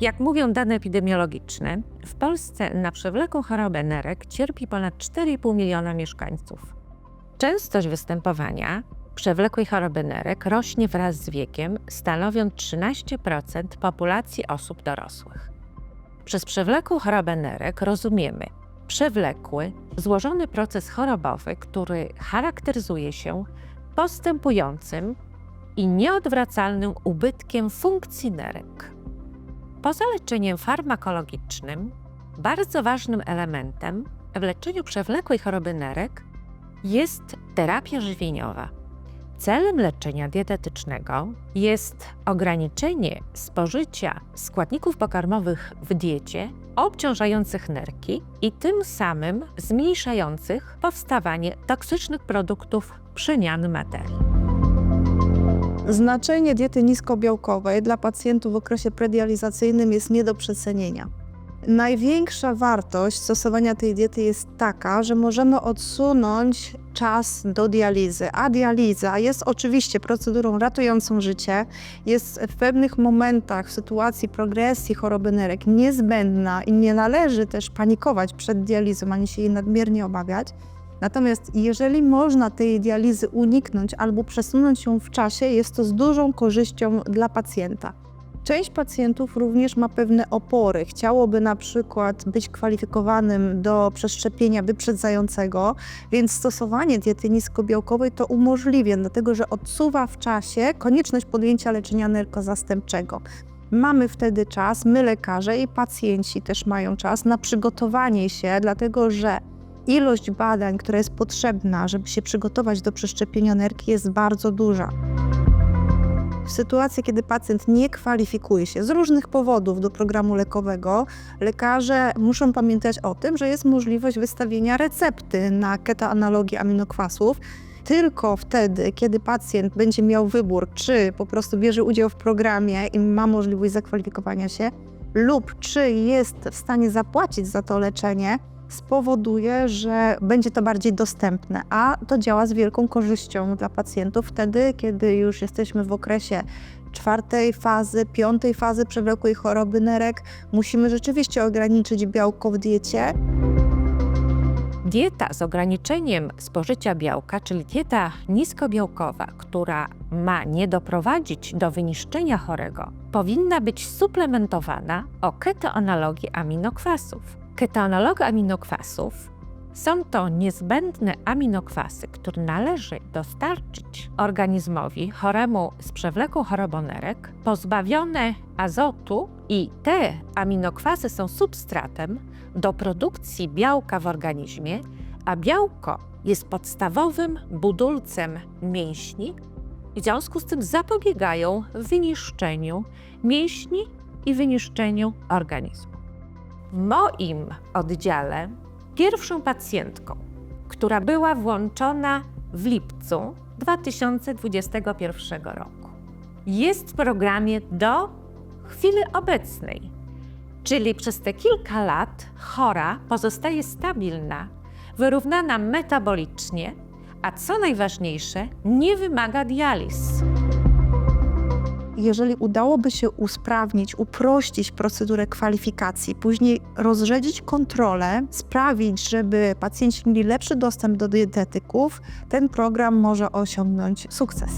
Jak mówią dane epidemiologiczne, w Polsce na przewlekłą chorobę nerek cierpi ponad 4,5 miliona mieszkańców. Częstość występowania przewlekłej choroby nerek rośnie wraz z wiekiem, stanowiąc 13% populacji osób dorosłych. Przez przewlekłą chorobę nerek rozumiemy przewlekły, złożony proces chorobowy, który charakteryzuje się postępującym i nieodwracalnym ubytkiem funkcji nerek. Poza leczeniem farmakologicznym, bardzo ważnym elementem w leczeniu przewlekłej choroby nerek jest terapia żywieniowa. Celem leczenia dietetycznego jest ograniczenie spożycia składników pokarmowych w diecie obciążających nerki i tym samym zmniejszających powstawanie toksycznych produktów przemiany materii. Znaczenie diety niskobiałkowej dla pacjentów w okresie predializacyjnym jest nie do przecenienia. Największa wartość stosowania tej diety jest taka, że możemy odsunąć czas do dializy, a dializa jest oczywiście procedurą ratującą życie, jest w pewnych momentach, w sytuacji progresji choroby nerek niezbędna i nie należy też panikować przed dializą, ani się jej nadmiernie obawiać. Natomiast jeżeli można tej dializy uniknąć albo przesunąć ją w czasie, jest to z dużą korzyścią dla pacjenta. Część pacjentów również ma pewne opory. Chciałoby na przykład być kwalifikowanym do przeszczepienia wyprzedzającego, więc stosowanie diety niskobiałkowej to umożliwia, dlatego że odsuwa w czasie konieczność podjęcia leczenia nerkozastępczego. Mamy wtedy czas, my lekarze i pacjenci też mają czas na przygotowanie się, dlatego że ilość badań, która jest potrzebna, żeby się przygotować do przeszczepienia nerki, jest bardzo duża. W sytuacji, kiedy pacjent nie kwalifikuje się z różnych powodów do programu lekowego, lekarze muszą pamiętać o tym, że jest możliwość wystawienia recepty na ketoanalogię aminokwasów. Tylko wtedy, kiedy pacjent będzie miał wybór, czy po prostu bierze udział w programie i ma możliwość zakwalifikowania się, lub czy jest w stanie zapłacić za to leczenie, spowoduje, że będzie to bardziej dostępne, a to działa z wielką korzyścią dla pacjentów wtedy, kiedy już jesteśmy w okresie czwartej fazy, piątej fazy przewlekłej choroby nerek. Musimy rzeczywiście ograniczyć białko w diecie. Dieta z ograniczeniem spożycia białka, czyli dieta niskobiałkowa, która ma nie doprowadzić do wyniszczenia chorego, powinna być suplementowana o ketoanalogii aminokwasów. Ketoanalogy aminokwasów są to niezbędne aminokwasy, które należy dostarczyć organizmowi choremu z przewlekłą chorobą nerek, pozbawione azotu i te aminokwasy są substratem do produkcji białka w organizmie, a białko jest podstawowym budulcem mięśni, w związku z tym zapobiegają wyniszczeniu mięśni i wyniszczeniu organizmu. Moim oddziale pierwszą pacjentką, która była włączona w lipcu 2021 roku, jest w programie do chwili obecnej, czyli przez te kilka lat chora pozostaje stabilna, wyrównana metabolicznie, a co najważniejsze, nie wymaga dializ. Jeżeli udałoby się usprawnić, uprościć procedurę kwalifikacji, później rozrzedzić kontrolę, sprawić, żeby pacjenci mieli lepszy dostęp do dietetyków, ten program może osiągnąć sukces.